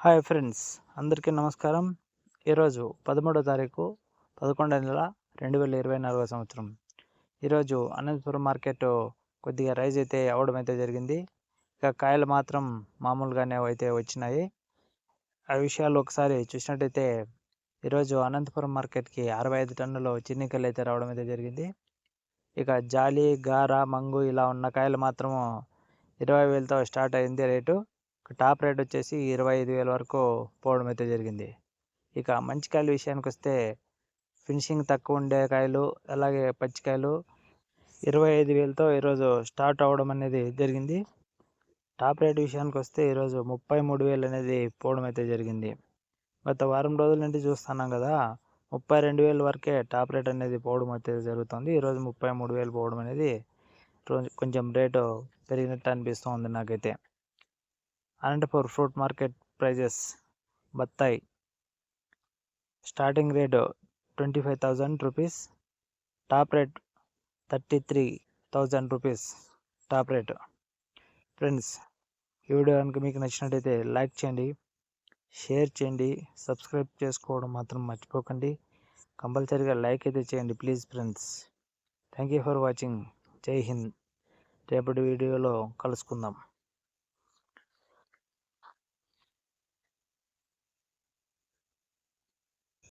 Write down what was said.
Hi friends అందరికీ నమస్కారం. ఈరోజు పదమూడో తారీఖు పదకొండో నెల రెండు వేల ఇరవై నాలుగో సంవత్సరం. ఈరోజు అనంతపురం మార్కెట్ కొద్దిగా రైజ్ అయితే అవ్వడం అయితే జరిగింది. ఇక కాయలు మాత్రం మామూలుగానే అయితే వచ్చినాయి. ఆ విషయాలు ఒకసారి చూసినట్టయితే ఈరోజు అనంతపురం మార్కెట్కి అరవై ఐదు టన్నులు చిన్నికలు అయితే రావడం అయితే జరిగింది. ఇక జాలి గార మంగు ఇలా ఉన్న కాయలు మాత్రము ఇరవై వేలతో స్టార్ట్ అయింది రేటు. టాప్ రేట్ వచ్చేసి ఇరవై ఐదు వేల వరకు పోవడం అయితే జరిగింది. ఇక మంచి కాయల విషయానికి వస్తే ఫినిషింగ్ తక్కువ ఉండే కాయలు అలాగే పచ్చికాయలు ఇరవై ఐదు వేలతో ఈరోజు స్టార్ట్ అవ్వడం అనేది జరిగింది. టాప్ రేట్ విషయానికి వస్తే ఈరోజు ముప్పై మూడు వేలు అనేది పోవడం అయితే జరిగింది. గత వారం రోజుల నుండి చూస్తున్నాం కదా ముప్పై రెండు వేల వరకే టాప్ రేట్ అనేది పోవడం అయితే జరుగుతుంది. ఈరోజు ముప్పై మూడు వేలు పోవడం అనేది రోజు కొంచెం రేటు పెరిగినట్టు అనిపిస్తుంది నాకైతే. అనంతపూర్ ఫ్రూట్ మార్కెట్ ప్రైజెస్ బత్తాయి. Starting rate twenty five thousand rupees. Top rate thirty three thousand rupees top rate. Friends ఈ వీడియో కనుక మీకు నచ్చినట్టయితే లైక్ చేయండి షేర్ చేయండి సబ్స్క్రైబ్ చేసుకోవడం మాత్రం మర్చిపోకండి. కంపల్సరీగా లైక్ అయితే చేయండి please friends. Thank you for watching. Jai Hind. రేపటి వీడియోలో కలుసుకుందాం.